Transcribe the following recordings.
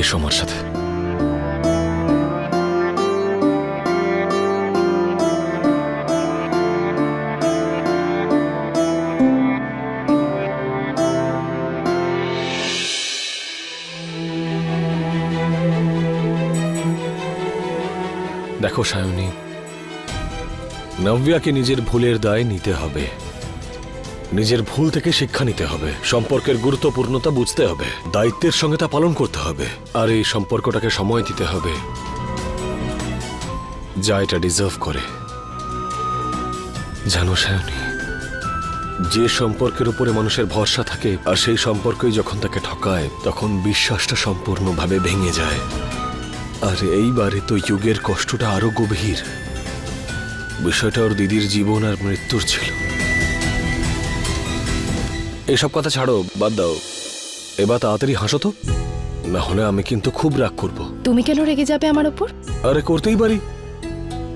এসো আমার সাথে। দেখো সায়নী নব্যাকে নিজের ভুলের দায় নিতে হবে। নিজের ভুল থেকে শিক্ষা নিতে হবে। সম্পর্কের গুরুত্বপূর্ণতা বুঝতে হবে। দায়িত্বের সঙ্গে তা পালন করতে হবে। আর এই সম্পর্কটাকে সময় দিতে হবে। যা এটা ডিজার্ভ করে। জানো সায়নী যে সম্পর্কের উপরে মানুষের ভরসা থাকে, আর সেই সম্পর্কই যখন তাকে ঠকায়, তখন বিশ্বাসটা সম্পূর্ণভাবে ভেঙে যায়। আর এইবারে তো যুগের কষ্টটা আরও গভীর। বিষয়টা ওর দিদির জীবন আর মৃত্যুর ছিল। এসব কথা ছাড়ো বাদ দাও। এবার তাড়াতাড়ি হাসো তো। না হলে আমি কিন্তু খুব রাগ করব। তুমি কেন রেগে যাবে আমার ওপর? আরে করতেই পারি।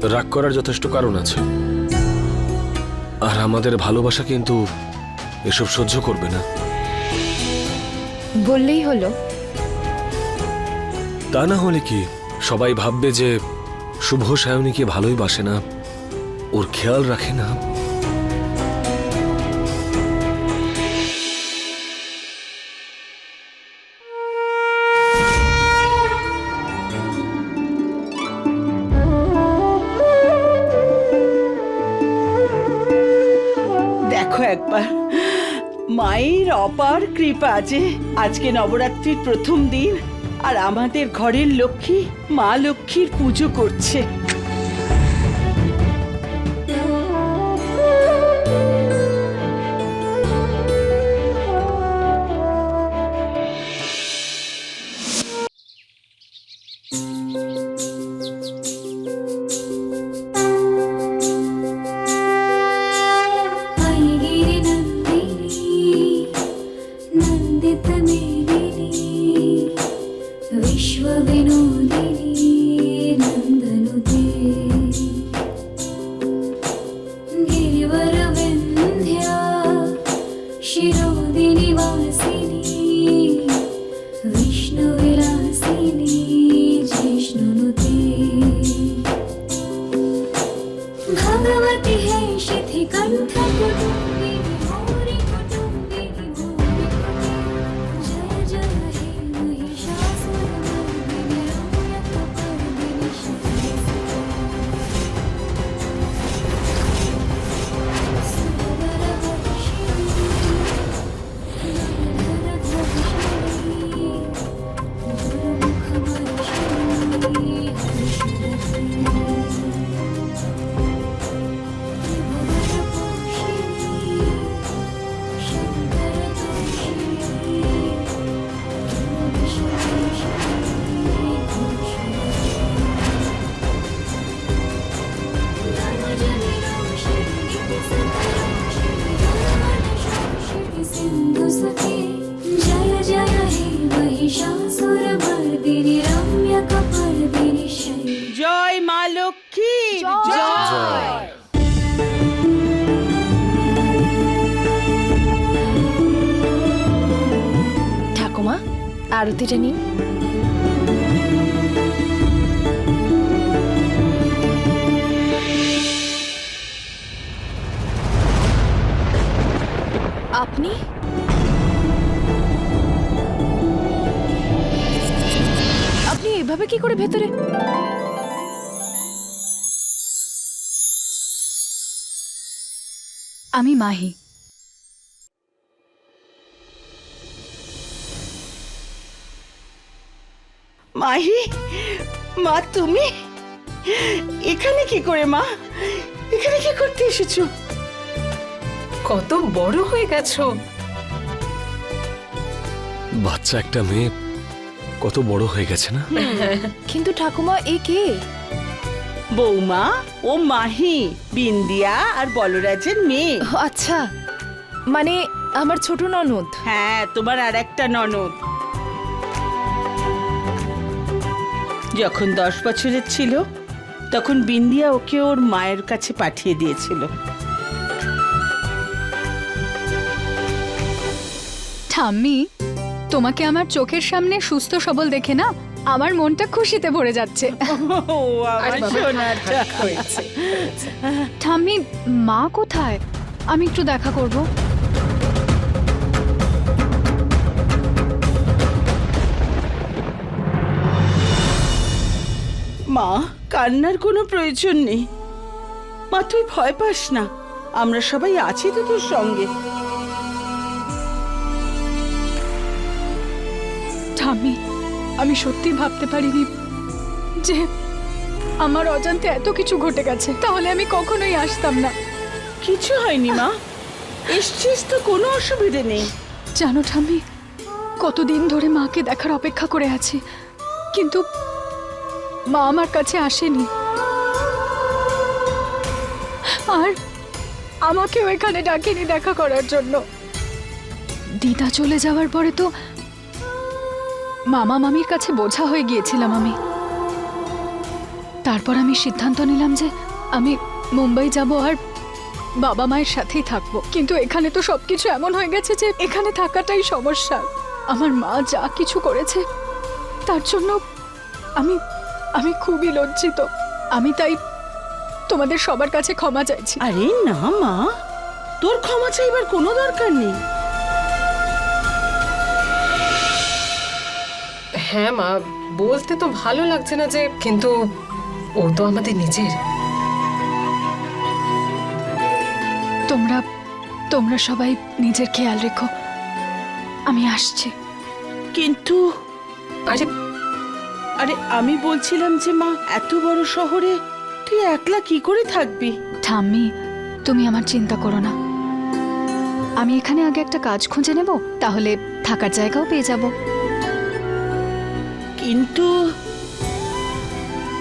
রাগ করার যথেষ্ট কারণ আছে। আর আমাদের ভালোবাসা কিন্তু এসব সহ্য করবে না। বললেই হলো। তা না হলে কি সবাই ভাববে যে শুভ সায়নীকে ভালোই বাসে না ওর খেয়াল রাখে না। কৃপা যে আজকে নবরাত্রির প্রথম দিন আর আমাদের ঘরের লক্ষ্মী মা লক্ষ্মীর পুজো করছে। আপনি? আপনি এভাবে কি করে ভেতরে? আমি মাহি। মাহি? মা, তুমি? এখানে কি করে মা? এখানে কি করতে এসেছ? কত বড় হয়ে গেছো। বাচ্চা একটা মেয়ে কত বড় হয়ে গেছে না? কিন্তু ঠাকুমা এ কে? বৌমা ও মাহি বিন্দিয়া আর বলরাজের মেয়ে। আচ্ছা মানে আমার ছোট ননদ। হ্যাঁ তোমার আর একটা ননদ। যখন দশ বছরের ছিল তখন বিন্দিয়া ওকে ওর মায়ের কাছে পাঠিয়ে দিয়েছিল। ঠাম্মি তোমাকে আমার চোখের সামনে সুস্থ সবল দেখে না আমার মনটা খুশিতে ভরে যাচ্ছে। আমার সোনাটা হয়েছে ঠাম্মি মা কোথায়? আমি একটু দেখা করব। মা কান্নার কোনো প্রয়োজন নেই। মা তুই ভয় পাস না। আমরা সবাই আছি তো তোর সঙ্গে। ঠাম্মি আমি সত্যি ভাবতে পারিনি যে আমার অজান্তে এত কিছু ঘটে গেছে। তাহলে আমি কখনোই আসতাম না। কিছু হয়নি মা। এসছিস তো কোনো অসুবিধে নেই। জানো ঠাম্মি কতদিন ধরে মাকে দেখার অপেক্ষা করে আছি। কিন্তু মা আমার কাছে আসেনি। আর আমাকেও এখানে ডাকেনি দেখা করার জন্য। দিদা চলে যাওয়ার পরে তো মামা মামির কাছে বোঝা হয়ে গিয়েছিলাম আমি। তারপর আমি সিদ্ধান্ত নিলাম যে আমি মুম্বাই যাব আর বাবা মায়ের সাথেই থাকব। কিন্তু এখানে তো সবকিছু এমন হয়ে গেছে যে এখানে থাকাটাই সমস্যা। আমার মা যা কিছু করেছে, তার জন্য আমি আমি খুবই লজ্জিত। আমি তাই তোমাদের সবার কাছে ক্ষমা চাইছি। আরে না মা, তোর ক্ষমা চাইবার কোনো দরকার নেই। হ্যাঁ মা বলতে তো ভালো লাগছে না যে কিন্তু ও তো আমাদের নিজের। তোমরা তোমরা সবাই নিজের খেয়াল রেখো। আমি আসছি। কিন্তু আরে আরে আমি বলছিলাম যে মা এত বড় শহরে তুই একলা কি করে থাকবি? ঠাম্মি তুমি আমার চিন্তা করো না। আমি এখানে আগে একটা কাজ খুঁজে নেব তাহলে থাকার জায়গাও পেয়ে যাব। কিন্তু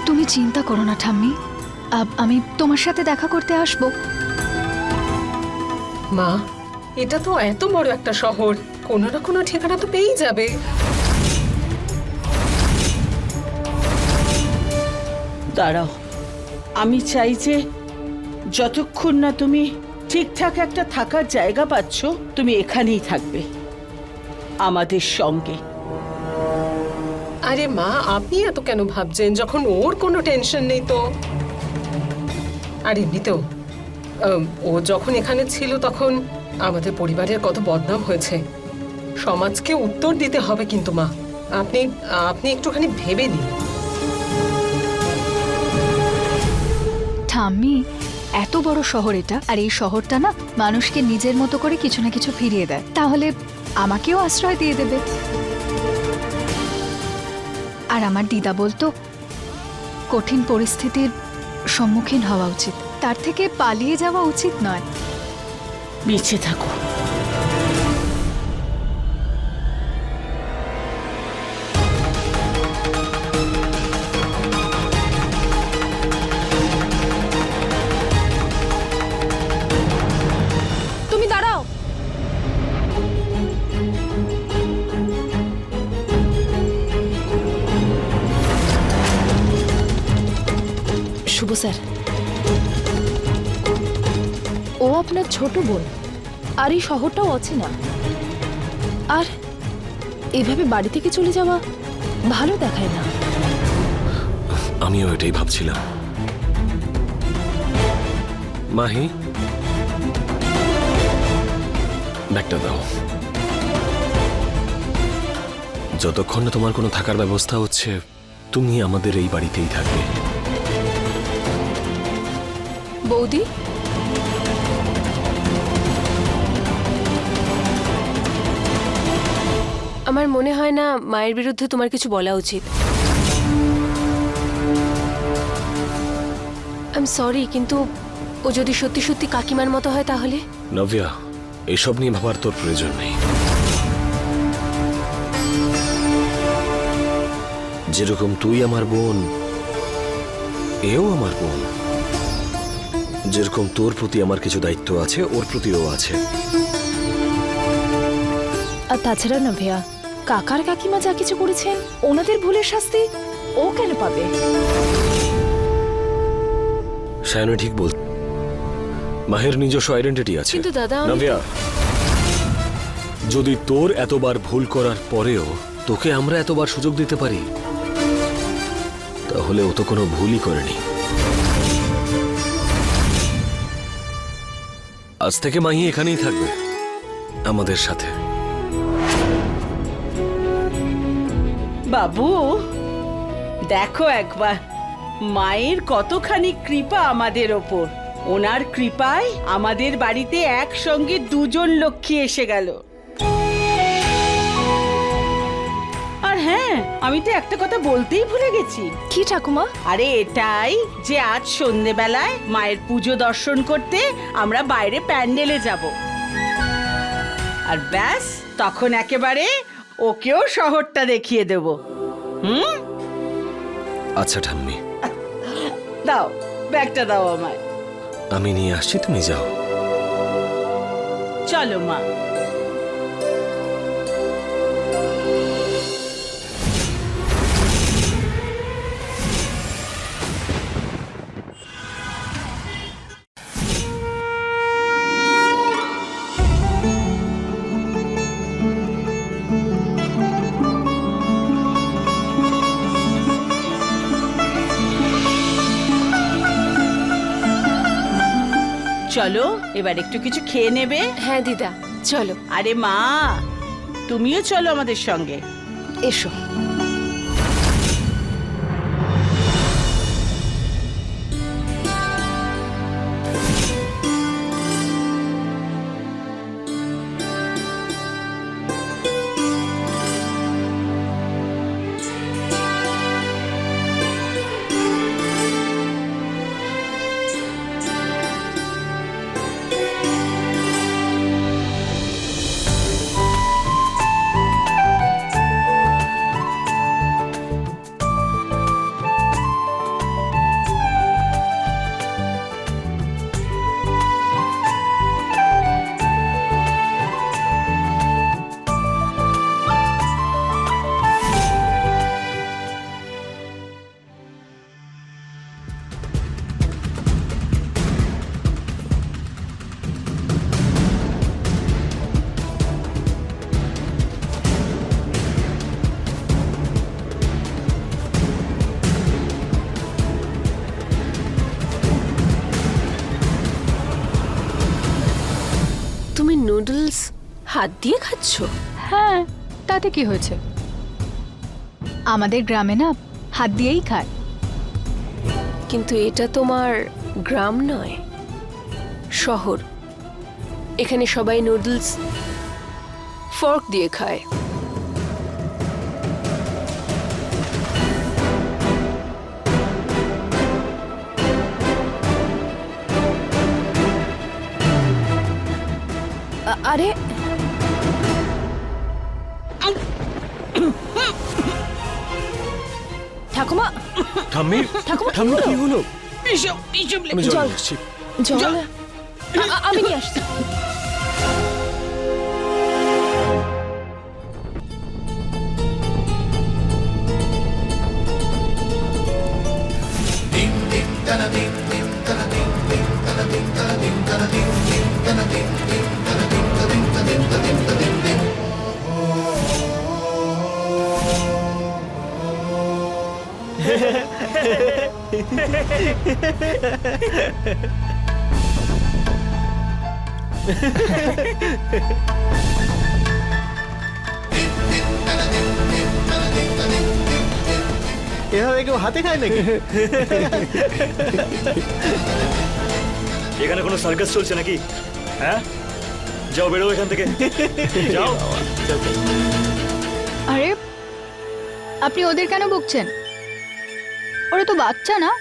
তুমি চিন্তা করো না ঠাম্মি। আমি তোমার সাথে দেখা করতে আসব। মা এটা তো এত বড় একটা শহর। কোনো না কোনো ঠিকানা তো পেয়েই যাবে। দাঁড়াও। আমি চাই যে যতক্ষণ না তুমি ঠিকঠাক একটা থাকার জায়গা পাচ্ছ তুমি এখানেই থাকবে। আমাদের সঙ্গে। আরে মা, আপনি এত কেন ভাবছেন? যখন ওর কোনো টেনশন নেই তো? আর এমনিতেও ও যখন এখানে ছিল তখন আমাদের পরিবারের কত বদনাম হয়েছে। সমাজকে উত্তর দিতে হবে কিন্তু মা। আপনি আপনি একটুখানি ভেবে নিন। ঠাম্মি, এত বড় শহর এটা, আর এই শহরটা না মানুষকে নিজের মতো করে কিছু না কিছু ফিরিয়ে দেয়। তাহলে আমাকেও আশ্রয় দিয়ে দেবে। আর আমার দিদা বলতো, কঠিন পরিস্থিতির সম্মুখীন হওয়া উচিত। তার থেকে পালিয়ে যাওয়া উচিত নয়। বেঁচে থাকো। আপনার ছোট বোন। আর এই শহরটাও অচেনা। আর এভাবে বাড়ি থেকে চলে যাওয়া ভালো দেখায় না। আমিও এটাই ভাবছিলাম। মাহি ব্যাগটা দাও। যতক্ষণ না তোমার কোনো থাকার ব্যবস্থা হচ্ছে তুমি আমাদের এই বাড়িতেই থাকবে। বৌদি আমার মনে হয় না মায়ের বিরুদ্ধে তোমার কিছু বলা উচিত। আম সরি কিন্তু ও যদি সত্যি সত্যি কাকিমার মতো হয় তাহলে? নভিয়া এসব নিয়ে ভাবার তোর প্রয়োজন নেই। যেরকম তুই আমার বোন এও আমার বোন। যেরকম তোর প্রতি আমার কিছু দায়িত্ব আছে ওর প্রতিও আছে। আর তাছাড়া না ভাইয়া কাকার কাকিমা যা কিছু করেছেন ওনাদের ভুলের শাস্তি ও কেন পাবে? সায়নে ঠিক বল মাহের নিজস্ব আইডেন্টিটি আছে। কিন্তু দাদা নভিয়া যদি তোর এতবার ভুল করার পরেও তোকে আমরা এতবার সুযোগ দিতে পারি তাহলে ও তো কোনো ভুলই করেনি। আজ থেকে মাহি এখানেই থাকবে আমাদের সাথে। বাবু দেখো একবার মায়ের কতখানি কৃপা আমাদের ওপর। ওনার কৃপায় আমাদের বাড়িতে একসঙ্গে দুজন লক্ষ্মী এসে গেল। আর হ্যাঁ আমি তো একটা কথা বলতেই ভুলে গেছি। কি ঠাকুমা? আরে এটাই যে আজ সন্ধেবেলায় মায়ের পুজো দর্শন করতে আমরা বাইরে প্যান্ডেলে যাব। আর ব্যাস তখন একেবারে ওকেও শহরটা দেখিয়ে দেব। হুম? আচ্ছা ঠাম্মি। দাও ব্যাগটা দাও আমায়। আমি নিয়ে আসছি তুমি যাও। চলো মা। চলো এবার একটু কিছু খেয়ে নেবে? হ্যাঁ দিদা চলো। আরে মা তুমিও চলো আমাদের সঙ্গে। এসো। হাত দিয়ে খাচ্ছ? হ্যাঁ তাতে কি হয়েছে? আমাদের গ্রামে না হাত দিয়েই খায়। কিন্তু এটা তোমার গ্রাম নয় শহর। এখানে সবাই নুডলস ফর্ক দিয়ে খায়। ঠাম্মি ঠাকুমা, কি ঠাম্মি? কি হলো? আমি জল জল। আমি নিয়ে আসছি। এভাবে কেউ হাতে খায় নাকি? এখানে কোনো সার্কাস চলছে নাকি? হ্যাঁ? যাও বেরো এখান থেকে। যাও। আরে আপনি ওদের কেন বকছেন? ওরা তো বাচ্চা না?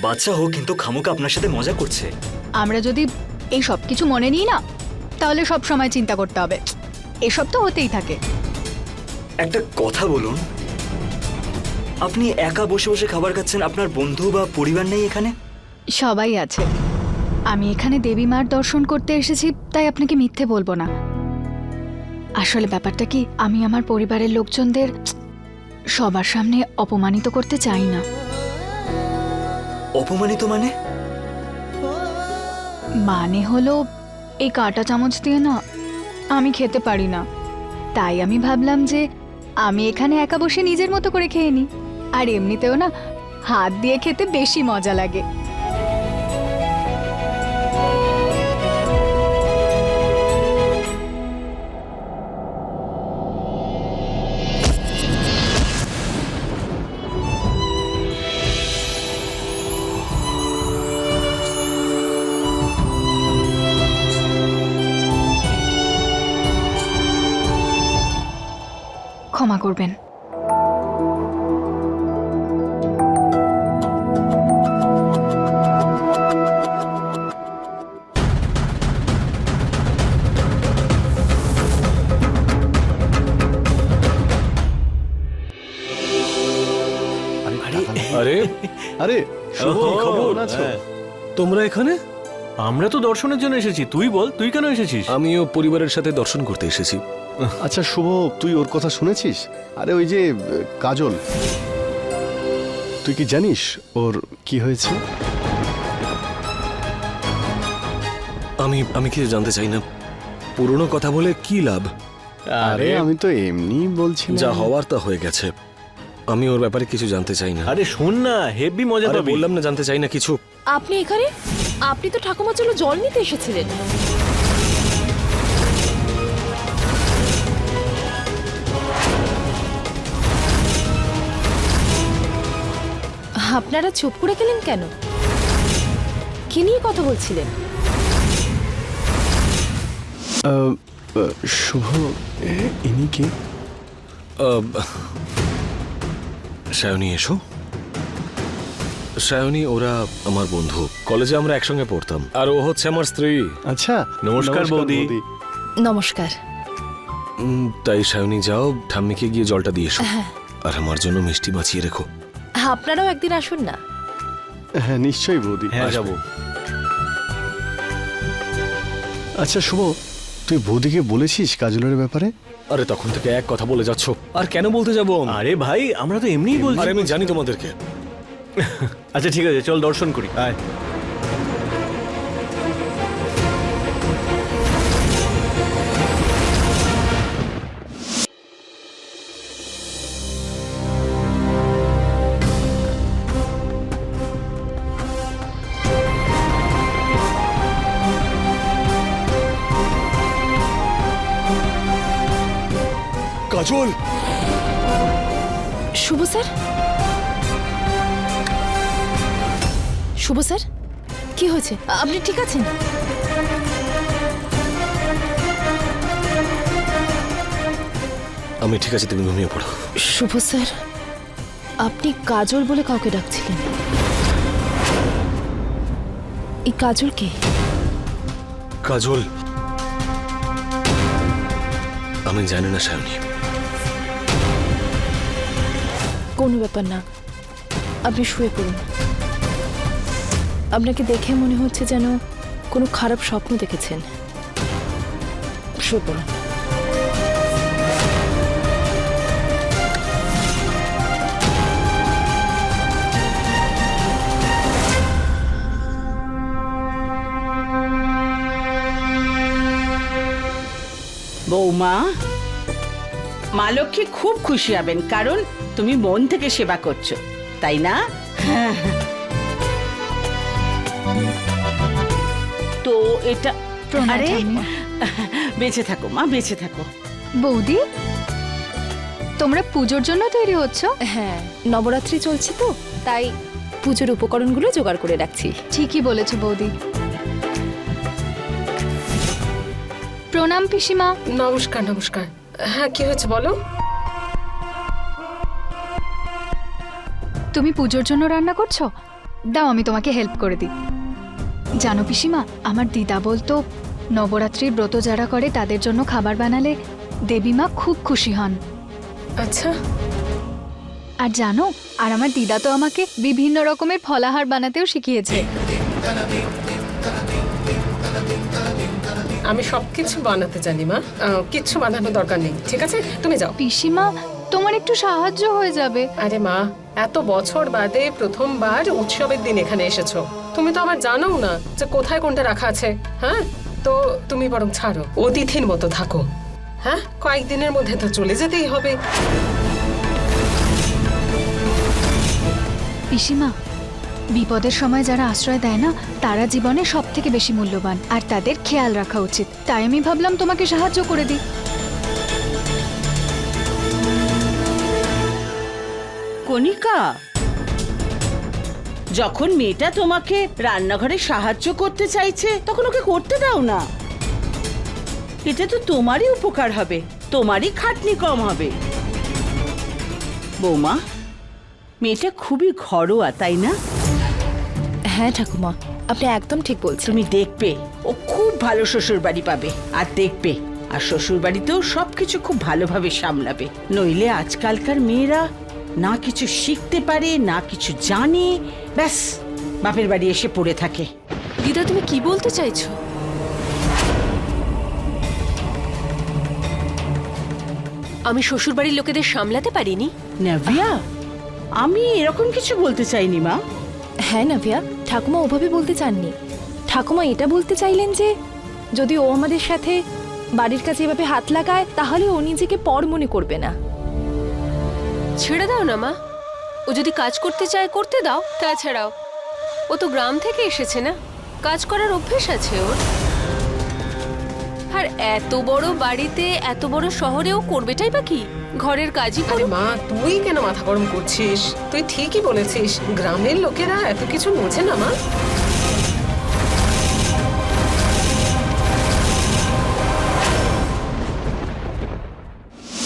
বাচ্চা হোক কিন্তু খামুকা আপনার সাথে মজা করছে। আমরা যদি এই সব কিছু মনে নিই না তাহলে সব সময় চিন্তা করতে হবে। এসব তো হতেই থাকে। একটা কথা বলুন। আপনি একা বসে বসে খাবার খাচ্ছেন আপনার বন্ধু বা পরিবার নেই এখানে? সবাই আছে। আমি এখানে দেবী মার দর্শন করতে এসেছি তাই আপনাকে মিথ্যে বলব না। আসলে ব্যাপারটা কি আমি আমার পরিবারের লোকজনদের সবার সামনে অপমানিত করতে চাই না। অপমানিত মানে? মানে হলো, এই কাঁটা চামচ দিয়ে না, আমি খেতে পারি না। তাই আমি ভাবলাম যে, আমি এখানে একা বসে নিজের মতো করে খেয়ে নিই আর এমনিতেও না, হাত দিয়ে খেতে বেশি মজা লাগে। আরে শুভ কেমন আছো হ্যাঁ। তোমরা এখানে? আমরা তো দর্শনের জন্য এসেছি। তুই বল তুই কেন এসেছিস? আমিও পরিবারের সাথে দর্শন করতে এসেছি। আচ্ছা শুভ তুই ওর কথা শুনেছিস? আরে ওই যে আহ, কাজল। তুই কি জানিস ওর কি হয়েছে? আমি আমি কিছু জানতে চাই না। পুরনো কথা বলে কি লাভ? আরে আমি তো এমনি বলছি যা হওয়ার তা হয়ে গেছে। আমি ওর ব্যাপারে কিছু জানতে চাই না। আরে শোন না হেভি মজা আরে পাবি বললাম না জানতে চাই না কিছু। আপনি এখানে? আপনি তো ঠাকুমার জন্য জল নিতে এসেছিলেন। আপনারা চুপ করে গেলেন কেন? কি নিয়ে কথা বলছিলেন? শুভ ইনি কে? আহ, সায়নী এসো। সায়নী ওরা আমার বন্ধু। কলেজে আমরা একসঙ্গে পড়তাম। আর ও হচ্ছে আমার স্ত্রী। আচ্ছা নমস্কার, বৌদি। নমস্কার। তাই সায়নী যাও ঠাম্মিকে গিয়ে জলটা দিয়ে এসো। আর আমার জন্য মিষ্টি বাঁচিয়ে রেখো। আপনারাও একদিন আসুন না। হ্যাঁ নিশ্চয়ই বৌদি। হ্যাঁ আসব। যাব। আচ্ছা শুভ তুই বৌদিকে বলেছিস কাজলের ব্যাপারে? আরে তখন থেকে এক কথা বলে যাচ্ছ। আর কেন বলতে যাব? আরে ভাই আমরা তো এমনিই বলছি। আরে আমি জানি তোমাদেরকে। আচ্ছা ঠিক আছে চল দর্শন করি। আয়। কাজল শুভ স্যার? শুভ স্যার? কি হয়েছে? আপনি ঠিক আছেন? আমি ঠিক আছে তুমি ঘুমিয়ে পড়ো। শুভ স্যার আপনি কাজল বলে কাউকে ডাকছিলেন। এই কাজল কে? কাজল। আমি জানি না সায়নী। কোনো ব্যাপার না। আপনি শুয়ে পড়ুন। আপনাকে দেখে মনে হচ্ছে যেন কোনো খারাপ স্বপ্ন দেখেছেন। শুয়ে পড়ুন। বৌমা, মা লক্ষ্মী খুব খুশি হবেন, কারণ তুমি মন থেকে সেবা করছ তাই না? তো এটা আরে বেঁচে থাকো মা বেঁচে থাকো। বৌদি তোমরা পুজোর জন্য তৈরি হচ্ছ? হ্যাঁ নবরাত্রি চলছে তো তাই পুজোর উপকরণগুলো জোগাড় করে রাখছি। ঠিকই বলেছ বৌদি। প্রণাম পিসিমা। নমস্কার নমস্কার। হ্যাঁ কি হয়েছে বলো? তুমি পুজোর জন্য রান্না করছ? দাও আমি তোমাকে হেল্প করে দিই। জানো পিসিমা আমার দিদা বলতো নবরাত্রির ব্রত যারা করে তাদের জন্য খাবার বানালে দেবী মা খুব খুশি হন। আচ্ছা। আর জানো আর আমার দিদা তো আমাকে বিভিন্ন রকমের ফলাহার বানাতেও শিখিয়েছে। আমি সবকিছু বানাতে জানি মা। কিচ্ছু বানানোর দরকার নেই ঠিক আছে? তুমি যাও। পিসিমা তোমার একটু সাহায্য হয়ে যাবে। আরে মা এত বছর বাদে প্রথমবার উৎসবের দিন এখানে এসেছ। তুমি তো আমার জানো না যে কোথায় কোনটা রাখা আছে হ্যাঁ? তো তুমি বরং ছাড়ো অতিথির মতো থাকো। হ্যাঁ? কয়েকদিনের মধ্যে তো চলে যেতেই হবে। পিসিমা বিপদের সময় যারা আশ্রয় দেয় না তারা জীবনে সব থেকে বেশি মূল্যবান আর তাদের খেয়াল রাখা উচিত। তাই আমি ভাবলাম তোমাকে সাহায্য করে দিই। কণিকা। যখন মেয়েটা তোমাকে রান্নাঘরে সাহায্য করতে চাইছে তখন ওকে করতে দাও না। এতে তো তোমারই উপকার হবে তোমারই খাটনি কম হবে। বৌমা মেয়েটা খুবই ঘরোয়া তাই না? হ্যাঁ ঠাকুমা আপনি একদম ঠিক বলছেন। তুমি দেখবে ও খুব ভালো শ্বশুর বাড়ি পাবে। আর দেখবে আর শ্বশুর বাড়িতেও সবকিছু খুব ভালোভাবে সামলাবে। নইলে আজকালকার মেয়েরা না কিছু শিখতে পারে না কিছু জানে ব্যাস বাপের বাড়ি এসে পড়ে থাকে। দিদা তুমি কি বলতে চাইছো? আমি শ্বশুরবাড়ির লোকেদের সামলাতে পারিনি। নাভিয়া আমি এরকম কিছু বলতে চাইনি মা। হ্যাঁ নাভিয়া ঠাকুমা ওভাবে বলতে চাননি। ঠাকুমা এটা বলতে চাইলেন যে যদি ও আমাদের সাথে বাড়ির কাছে এভাবে হাত লাগায় তাহলে ও নিজেকে পর মনে করবে না। ছেড়ে দাও না মা। ও যদি কাজ করতে চায় করতে দাও। তাছাড়াও ও তো গ্রাম থেকে এসেছে না? কাজ করার অভ্যেস আছে ওর। আর এত বড় বাড়িতে এত বড় শহরেও করবেটাই বা কি? ঘরের কাজই আরে করুক। মা তুই কেন মাথা গরম করছিস? তুই ঠিকই বলেছিস গ্রামের লোকেরা এত কিছু বোঝে না মা।